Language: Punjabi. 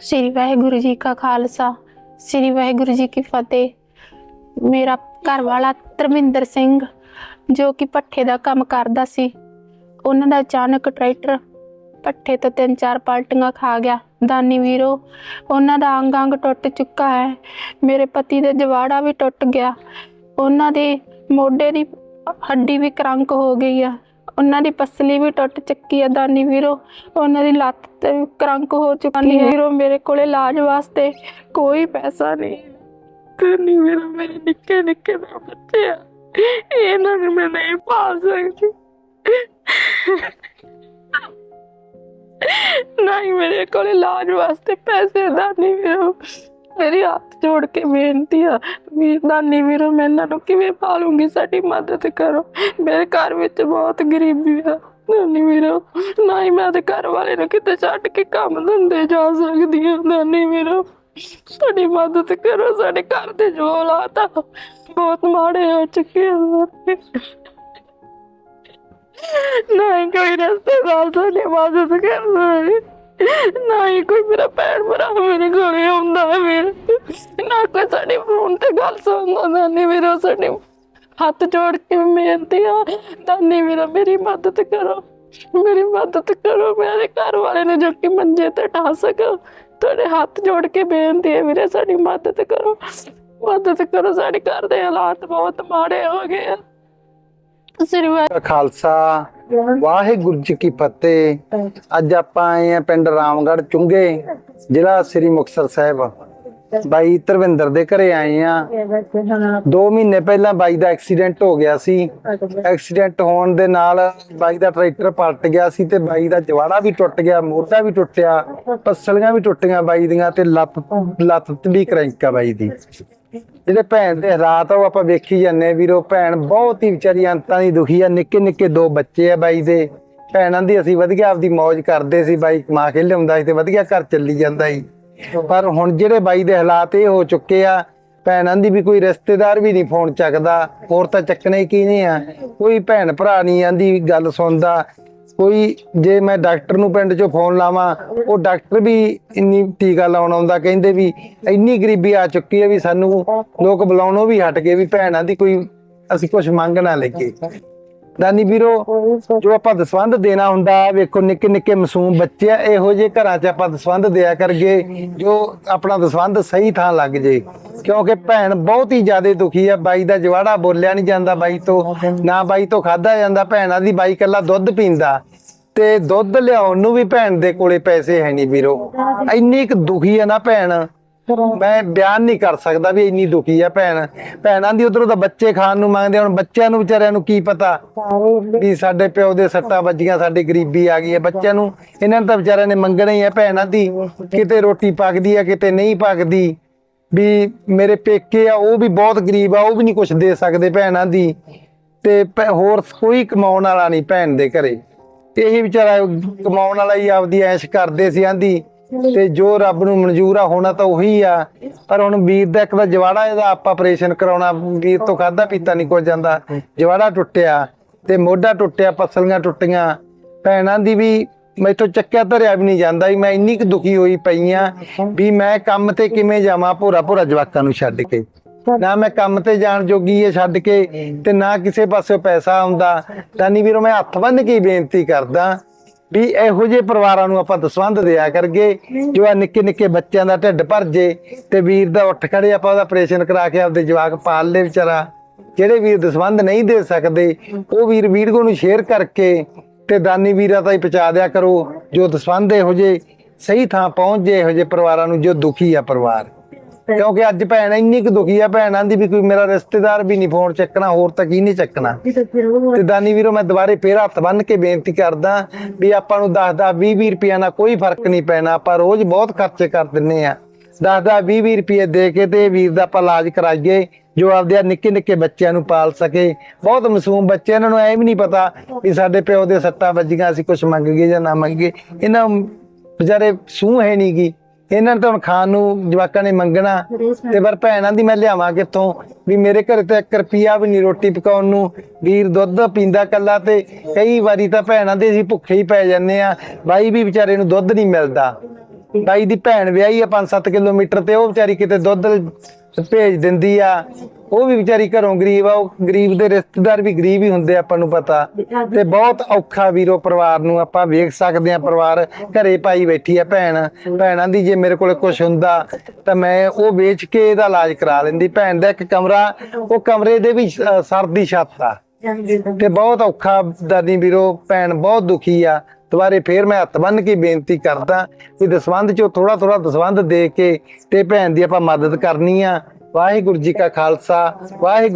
ਸ੍ਰੀ ਵਾਹਿਗੁਰੂ ਜੀ ਕਾ ਖਾਲਸਾ, ਸ੍ਰੀ ਵਾਹਿਗੁਰੂ ਜੀ ਕੀ ਫਤਿਹ। ਮੇਰਾ ਘਰ ਵਾਲਾ ਧਰਮਿੰਦਰ ਸਿੰਘ, ਜੋ ਕਿ ਪੱਠੇ ਦਾ ਕੰਮ ਕਰਦਾ ਸੀ, ਉਹਨਾਂ ਦਾ ਅਚਾਨਕ ਟਰੈਕਟਰ ਪੱਠੇ ਤੋਂ ਤਿੰਨ ਚਾਰ ਪਾਲਟੀਆਂ ਖਾ ਗਿਆ। ਦਾਨੀ ਵੀਰੋ, ਉਹਨਾਂ ਦਾ ਅੰਗ ਅੰਗ ਟੁੱਟ ਚੁੱਕਾ ਹੈ। ਮੇਰੇ ਪਤੀ ਦਾ ਜਵਾੜਾ ਵੀ ਟੁੱਟ ਗਿਆ। ਉਹਨਾਂ ਦੇ ਮੋਢੇ ਦੀ ਹੱਡੀ ਵੀ ਕਰੰਕ ਹੋ ਗਈ ਆ। ਉਹਨਾਂ ਦੀ ਪਸਲੀ ਵੀ ਟੁੱਟ ਚੁੱਕੀ ਆ ਦਾਨੀ ਵੀਰੋ। ਉਹਨਾਂ ਦੀ ਲੱਤ ਤੇ ਵੀ ਹੋ ਚੁੱਕੀ ਹੈ ਵੀਰੋ, ਮੇਰੇ ਕੋਲੇ ਇਲਾਜ ਵਾਸਤੇ ਕੋਈ ਪੈਸਾ ਨਹੀਂ। ਦਾਨੀ ਵੀਰੋ, ਮੇਰੇ ਨਿੱਕੇ ਨਿੱਕੇ ਦਾ ਬੱਚੇ ਆ। ਇਹਨਾਂ ਨੂੰ ਮੈਂ ਨਹੀਂ ਪਾਲ ਸਕਦੀ। ਨਹੀਂ, ਮੇਰੇ ਕੋਲ ਇਲਾਜ ਵਾਸਤੇ ਪੈਸੇ ਦਾ ਨਹੀਂ ਵੀਰੋ। ਮੇਰੀ ਹੱਥ ਜੋੜ ਕੇ ਬੇਨਤੀ ਆ ਵੀ ਨਾਨੀ ਵੀਰੋ, ਮੈਂ ਇਹਨਾਂ ਨੂੰ ਕਿਵੇਂ ਪਾਲੂੰਗੀ? ਸਾਡੀ ਮਦਦ ਕਰੋ। ਮੇਰੇ ਘਰ ਵਿੱਚ ਬਹੁਤ ਗਰੀਬੀ ਆ, ਨਾਨੀ ਵੀਰੋ। ਨਾ ਹੀ ਮੈਂ ਆਪਣੇ ਘਰ ਵਾਲੇ ਨੂੰ ਕਿਤੇ ਛੱਡ ਕੇ ਕੰਮ ਧੰਦੇ ਜਾ ਸਕਦੀ ਹਾਂ ਨਾਨੀ ਵੀਰੋ। ਸਾਡੀ ਮਦਦ ਕਰੋ, ਸਾਡੇ ਘਰ ਦੇ ਜੋ ਹਾਲਾਤ ਆ, ਬਹੁਤ ਮਾੜੇ ਹੋ ਚੁੱਕੇ ਆ ਹੀ ਕੋਈ ਰਿਸ਼ਤੇਦਾਰ ਸਾਡੀ ਮਦਦ ਕਰਦਾ ਹੈ ਨਹੀਂ ਕੋਈ ਮੇਰਾ ਭੈਣ ਭਰਾ ਮੇਰੇ ਕੋਲੇ ਆਉਂਦਾ ਹੈ ਮੇਰੇ ਨਾ ਕੋਈ ਸਾਡੇ ਫੋਨ ਤੇ ਗੱਲ ਸੁਣਦਾ ਨਾਨੀ ਮੇਰਾ ਸਾਡੇ ਹੱਥ ਜੋੜ ਕੇ ਬੇਨਤੀ ਆ ਦਾਨੀ ਮੇਰਾ, ਮੇਰੀ ਮਦਦ ਕਰੋ। ਮੇਰੀ ਮਦਦ ਕਰੋ, ਮੇਰੇ ਘਰ ਵਾਲੇ ਨੇ ਜੋ ਕਿ ਮੰਜੇ ਤੇ ਢਾ ਸਕੋ ਤੁਹਾਡੇ ਹੱਥ ਜੋੜ ਕੇ ਬੇਨਤੀ ਹੈ ਵੀਰੇ, ਸਾਡੀ ਮਦਦ ਕਰੋ। ਮਦਦ ਕਰੋ, ਸਾਡੇ ਘਰ ਦੇ ਹਾਲਾਤ ਬਹੁਤ ਮਾੜੇ ਹੋ ਗਏ ਆ। ਸਿਰਵਾ। ਦਾ ਖਾਲਸਾ, ਵਾਹਿਗੁਰੂ ਜੀ ਕੀ ਫਤਿਹ। ਅੱਜ ਆਪਾਂ ਆਏ ਆ ਪਿੰਡ ਰਾਮਗੜ੍ਹ ਚੁੰਗੇ, ਜ਼ਿਲ੍ਹਾ ਸ੍ਰੀ ਮੁਕਤਸਰ ਸਾਹਿਬ। ਬਾਈ ਧਰਵਿੰਦਰ ਦੇ ਘਰੇ ਆਏ ਆ 2 ਮਹੀਨੇ ਪਹਿਲਾਂ ਬਾਈ ਦਾ ਐਕਸੀਡੈਂਟ ਹੋ ਗਿਆ ਸੀ। ਐਕਸੀਡੈਂਟ ਹੋਣ ਦੇ ਨਾਲ ਬਾਈ ਦਾ ਟਰੈਕਟਰ ਪਲਟ ਗਿਆ ਸੀ ਤੇ ਬਾਈ ਦਾ ਜਵਾੜਾ ਵੀ ਟੁੱਟ ਗਿਆ, ਮੋਢਾ ਵੀ ਟੁੱਟਿਆ, ਪਸਲੀਆਂ ਵੀ ਟੁੱਟੀਆਂ ਬਾਈ ਦੀਆਂ ਤੇ ਲੱਤ ਲੱਤ ਵੀ ਕਰੈਂਕ ਆ ਬਾਈ ਦੀ। ਜਿਹੜੇ ਭੈਣ ਦੇ ਹਾਲਾਤ ਉਹ ਆਪਾਂ ਵੇਖੀ ਜਾਂਦੇ ਵੀਰੋ, ਭੈਣ ਬਹੁਤ ਹੀ ਵਿਚਾਰੀ ਅੰਤਾਂ ਦੀ ਦੁਖੀ ਆ, ਨਿੱਕੇ ਨਿੱਕੇ ਦੋ ਬੱਚੇ ਆ ਬਾਈ ਦੇ। ਭੈਣਾਂ ਦੀ ਅਸੀਂ ਵਧੀਆ ਆਪਦੀ ਮौज ਕਰਦੇ ਸੀ ਬਾਈ ਕਮਾ ਕੇ ਲਿਆਉਂਦਾ ਸੀ ਤੇ ਵਧੀਆ ਘਰ ਚੱਲੀ ਜਾਂਦਾ ਸੀ। ਪਰ ਹੁਣ ਜਿਹੜੇ ਬਾਈ ਦੇ ਹਾਲਾਤ ਇਹ ਹੋ ਚੁੱਕੇ ਆ, ਭੈਣਾਂ ਦੀ ਵੀ ਕੋਈ ਰਿਸ਼ਤੇਦਾਰ ਵੀ ਨਹੀਂ ਫੋਨ ਚੱਕਦਾ, ਹੋਰ ਤਾਂ ਚੱਕਣੇ ਕੀ ਨਹੀਂ ਆ। ਕੋਈ ਭੈਣ ਭਰਾ ਨਹੀਂ ਆਂਦੀ, ਗੱਲ ਸੁਣਦਾ ਕੋਈ ਜੇ ਮੈਂ ਡਾਕਟਰ ਨੂੰ ਪਿੰਡ 'ਚੋਂ ਫੋਨ ਲਾਵਾਂ, ਉਹ ਡਾਕਟਰ ਵੀ ਇੰਨੀ ਟੀਕਾ ਲਾਉਣ ਆਉਂਦਾ, ਕਹਿੰਦੇ ਵੀ ਇੰਨੀ ਗਰੀਬੀ ਆ ਚੁੱਕੀ ਹੈ ਵੀ ਸਾਨੂੰ ਲੋਕ ਬੁਲਾਉਣੋਂ ਵੀ ਹਟ ਗਏ ਵੀ ਭੈਣਾਂ ਦੀ ਕੋਈ ਅਸੀਂ ਕੁਝ ਮੰਗ ਨਾ ਲੈਕੇ ਦਾਨੀ ਵੀਰੋ, ਜੋ ਆਪਾਂ ਦਸਵੰਧ ਦੇਣਾ ਹੁੰਦਾ, ਵੇਖੋ ਨਿੱਕੇ ਨਿੱਕੇ ਮਾਸੂਮ ਬੱਚੇ ਆ, ਇਹੋ ਜਿਹੇ ਘਰਾਂ 'ਚ ਆਪਾਂ ਦਸਵੰਧ ਦਿਆ ਕਰਗੇ ਜੋ ਆਪਣਾ ਦਸਵੰਧ ਸਹੀ ਥਾਂ ਲੱਗ ਜੇ। ਕਿਉਂਕਿ ਭੈਣ ਬਹੁਤ ਹੀ ਜ਼ਿਆਦਾ ਦੁਖੀ ਆ, ਬਾਈ ਦਾ ਜਵਾੜਾ ਬੋਲਿਆ ਨਹੀਂ ਜਾਂਦਾ ਬਾਈ ਤੋਂ, ਨਾ ਬਾਈ ਤੋਂ ਖਾਦਾ ਜਾਂਦਾ, ਭੈਣਾਂ ਦੀ ਬਾਈ ਕੱਲਾ ਦੁੱਧ ਪੀਂਦਾ। ਤੇ ਦੁੱਧ ਲਿਆਉਣ ਨੂੰ ਵੀ ਭੈਣ ਦੇ ਕੋਲੇ ਪੈਸੇ ਹੈ ਨਹੀਂ ਵੀਰੋ। ਇੰਨੀ ਕੁ ਦੁਖੀ ਆ ਨਾ ਭੈਣ। ਮੈਂ ਬਿਆਨ ਨਹੀਂ ਕਰ ਸਕਦਾ ਵੀ ਇੰਨੀ ਦੁਖੀ ਆ ਭੈਣ। ਭੈਣਾਂ ਦੀ ਉਧਰੋਂ ਤਾਂ ਬੱਚੇ ਖਾਣ ਨੂੰ ਮੰਗਦੇ ਹੁਣ ਬੱਚਿਆਂ ਨੂੰ ਵਿਚਾਰਿਆਂ ਨੂੰ ਕੀ ਪਤਾ ਵੀ ਸਾਡੇ ਪਿਓ ਦੇ ਸੱਟਾਂ ਵੱਜੀਆਂ, ਸਾਡੀ ਗਰੀਬੀ ਆ ਗਈ ਹੈ। ਬੱਚਿਆਂ ਨੂੰ, ਇਹਨਾਂ ਨੂੰ ਤਾਂ ਵਿਚਾਰਿਆਂ ਨੇ ਮੰਗਣਾ ਹੀ ਹੈ ਭੈਣਾਂ ਦੀ। ਕਿਤੇ ਰੋਟੀ ਪੱਕਦੀ ਆ, ਕਿਤੇ ਨਹੀਂ ਪੱਕਦੀ। ਵੀ ਮੇਰੇ ਪੇਕੇ ਆ, ਉਹ ਵੀ ਬਹੁਤ ਗਰੀਬ ਆ, ਉਹ ਵੀ ਨਹੀਂ ਕੁਝ ਦੇ ਸਕਦੇ ਭੈਣਾਂ ਦੀ। ਤੇ ਹੋਰ ਕੋਈ ਕਮਾਉਣ ਵਾਲਾ ਨਹੀਂ ਭੈਣ ਦੇ ਘਰੇ। ਇਹੀ ਵਿਚਾਰਾ ਕਮਾਉਣ ਵਾਲਾ ਹੀ ਆਪਦੀ ਐਸ਼ ਕਰਦੇ ਸੀ ਆਂਦੀ। ਤੇ ਜੋ ਰੱਬ ਨੂੰ ਮਨਜ਼ੂਰ ਆ ਹੋਣਾ ਤਾਂ ਉਹੀ ਆ। ਪਰ ਹੁਣ ਵੀਰ ਦਾ ਇੱਕ ਦਾ ਜਵਾੜਾ ਇਹਦਾ ਆਪਾਂ ਆਪਰੇਸ਼ਨ ਕਰਾਉਣਾ, ਵੀਰ ਤੋਂ ਖਾਦਾ ਪੀਤਾ ਨਹੀਂ ਕੁਝ ਜਾਂਦਾ। ਜਵਾੜਾ ਟੁੱਟਿਆ ਤੇ ਮੋਢਾ ਟੁੱਟਿਆ, ਪਸਲੀਆਂ ਟੁੱਟੀਆਂ। ਭੈਣਾਂ ਦੀ ਵੀ ਮੈਥੋਂ ਚੱਕਿਆ ਧਰਿਆ ਵੀ ਨਹੀਂ ਜਾਂਦਾ ਵੀ ਮੈਂ ਇੰਨੀ ਕੁ ਦੁਖੀ ਹੋਈ ਪਈ ਆ ਵੀ ਮੈਂ ਕੰਮ ਤੇ ਕਿਵੇਂ ਜਾਵਾਂ ਭੋਰਾ ਭੋਰਾ ਜਵਾਕਾਂ ਨੂੰ ਛੱਡ ਕੇ। ਨਾ ਮੈਂ ਕੰਮ ਤੇ ਜਾਣ ਜੋਗੀ ਏ ਛੱਡ ਕੇ ਤੇ ਨਾ ਕਿਸੇ ਪਾਸੇ ਪੈਸਾ ਆਉਂਦਾ। ਤਾਂ ਨਹੀਂ ਵੀਰੋ, ਮੈਂ ਹੱਥ ਬੰਨ ਕੇ ਬੇਨਤੀ ਕਰਦਾ ਵੀ ਇਹੋ ਜਿਹੇ ਪਰਿਵਾਰਾਂ ਨੂੰ ਆਪਾਂ ਦਸਵੰਧ ਦਿਆ ਕਰਗੇ ਜੋ ਆ ਨਿੱਕੇ ਨਿੱਕੇ ਬੱਚਿਆਂ ਦਾ ਢਿੱਡ ਭਰ ਜੇ ਤੇ ਵੀਰ ਦਾ ਉੱਠ ਖੜੇ ਆਪਾਂ ਉਹਦਾ ਆਪਰੇਸ਼ਨ ਕਰਾ ਕੇ ਆਪਦੇ ਜਵਾਕ ਪਾਲ ਲੈ ਵਿਚਾਰਾ। ਜਿਹੜੇ ਵੀਰ ਦਸਵੰਧ ਨਹੀਂ ਦੇ ਸਕਦੇ, ਉਹ ਵੀਰ ਵੀਡੀਓ ਨੂੰ ਸ਼ੇਅਰ ਕਰਕੇ ਤੇ ਦਾਨੀ ਵੀਰਾਂ ਤਾਈਂ ਪਹੁੰਚਾ ਦਿਆ ਕਰੋ, ਜੋ ਦਸਵੰਧ ਇਹੋ ਜੇ ਸਹੀ ਥਾਂ ਪਹੁੰਚ ਜੇ, ਇਹੋ ਜਿਹੇ ਪਰਿਵਾਰਾਂ ਨੂੰ ਜੋ ਦੁਖੀ ਆ ਪਰਿਵਾਰ। ਕਿਉਂਕਿ ਅੱਜ ਭੈਣ ਇੰਨੀ ਕੁ ਦੁਖੀ ਆ ਭੈਣਾਂ ਦੀ ਵੀ ਕੋਈ ਮੇਰਾ ਰਿਸ਼ਤੇਦਾਰ ਵੀ ਨਹੀਂ ਫੋਨ ਚੱਕਣਾ ਹੋਰ ਤਾਂ ਕੀ ਨਹੀਂ ਚੱਕਣਾ। ਤੇ ਦਾਨੀ ਵੀਰੋ ਮੈਂ ਦੁਬਾਰੇ ਫੇਰ ਹੱਥ ਬੰਨ ਕੇ ਬੇਨਤੀ ਕਰਦਾ ਵੀ ਆਪਾਂ ਨੂੰ 10 10 20 20 ਰੁਪਈਆ ਨਾਲ ਕੋਈ ਫ਼ਰਕ ਨਹੀਂ ਪੈਣਾ ਆਪਾਂ ਰੋਜ਼ ਬਹੁਤ ਖਰਚੇ ਕਰ ਦਿੰਨੇ ਆ। 10 10 20 20 ਰੁਪਏ ਦੇ ਕੇ ਤੇ ਵੀਰ ਦਾ ਆਪਾਂ ਇਲਾਜ ਕਰਾਈਏ ਜੋ ਆਪਦੇ ਆ ਨਿੱਕੇ ਨਿੱਕੇ ਬੱਚਿਆਂ ਨੂੰ ਪਾਲ ਸਕੇ। ਬਹੁਤ ਮਾਸੂਮ ਬੱਚੇ ਇਹਨਾਂ ਨੂੰ ਐ ਵੀ ਨਹੀਂ ਪਤਾ ਵੀ ਸਾਡੇ ਪਿਓ ਦੇ ਸੱਟਾਂ ਵੱਜੀਆਂ ਅਸੀਂ ਕੁਝ ਮੰਗ ਗਏ ਜਾਂ ਨਾ ਮੰਗੇ ਇਹਨਾਂ ਨੂੰ ਵਿਚਾਰੇ ਸੂਹ ਹੈ ਨਹੀਂ ਗੀ। ਇਹਨਾਂ ਨੇ ਤਾਂ ਹੁਣ ਖਾਣ ਨੂੰ ਜਵਾਕਾਂ ਨੇ ਮੰਗਣਾ ਤੇ ਪਰ ਭੈਣਾਂ ਦੀ ਮੈਂ ਲਿਆਵਾਂ ਕਿੱਥੋਂ? ਵੀ ਮੇਰੇ ਘਰੇ ਤਾਂ 1 ਰੁਪਿਆ ਵੀ ਨਹੀਂ ਰੋਟੀ ਪਕਾਉਣ ਨੂੰ। ਵੀਰ ਦੁੱਧ ਪੀਂਦਾ ਕੱਲਾ ਤੇ ਕਈ ਵਾਰੀ ਤਾਂ ਭੈਣਾਂ ਦੇ ਅਸੀਂ ਭੁੱਖੇ ਹੀ ਪੈ ਜਾਂਦੇ ਆ ਬਾਈ ਵੀ ਵਿਚਾਰੇ ਨੂੰ ਦੁੱਧ ਨਹੀਂ ਮਿਲਦਾ। ਬਾਈ ਦੀ ਭੈਣ ਵਿਆਹੀ ਆ 5-7 ਕਿਲੋਮੀਟਰ ਤੇ ਉਹ ਵਿਚਾਰੀ ਕਿਤੇ ਦੁੱਧ ਭੇਜ ਦਿੰਦੀ ਆ। ਉਹ ਵੀ ਵਿਚਾਰੀ ਘਰੋਂ ਗਰੀਬ ਆ ਉਹ ਗਰੀਬ ਦੇ ਰਿਸ਼ਤੇਦਾਰ ਵੀ ਗਰੀਬ ਹੀ ਹੁੰਦੇ ਆਪਾਂ ਨੂੰ ਪਤਾ। ਤੇ ਬਹੁਤ ਔਖਾ ਵੀਰੋ ਪਰਿਵਾਰ ਨੂੰ ਆਪਾਂ ਵੇਖ ਸਕਦੇ ਆ ਪਰਿਵਾਰ ਘਰੇ ਪਾਈ ਬੈਠੀ ਆ ਭੈਣ। ਭੈਣਾਂ ਦੀ ਜੇ ਮੇਰੇ ਕੋਲੇ ਕੁਝ ਹੁੰਦਾ ਤਾਂ ਮੈਂ ਉਹ ਵੇਚ ਕੇ ਇਹਦਾ ਇਲਾਜ ਕਰਾ ਲੈਂਦੀ। ਭੈਣ ਦਾ ਇੱਕ ਕਮਰਾ ਉਹ ਕਮਰੇ ਦੇ ਵੀ ਸਰਦੀ ਛੱਤ ਆ। ਤੇ ਬਹੁਤ ਔਖਾ ਦਾਦੀ ਵੀਰੋ ਭੈਣ ਬਹੁਤ ਦੁਖੀ ਆ। ਦੁਬਾਰੇ ਫੇਰ ਮੈਂ ਹੱਥ ਬੰਨ ਕੇ ਬੇਨਤੀ ਕਰਦਾ ਕਿ ਦਸਵੰਧ ਚੋਂ ਥੋੜਾ ਥੋੜਾ ਦਸਵੰਧ ਦੇ ਕੇ ਤੇ ਭੈਣ ਦੀ ਆਪਾਂ ਮਦਦ ਕਰਨੀ ਆ। ਵਾਹਿਗੁਰੂ ਜੀ ਕਾ ਖਾਲਸਾ, ਵਾਹਿਗੁਰੂ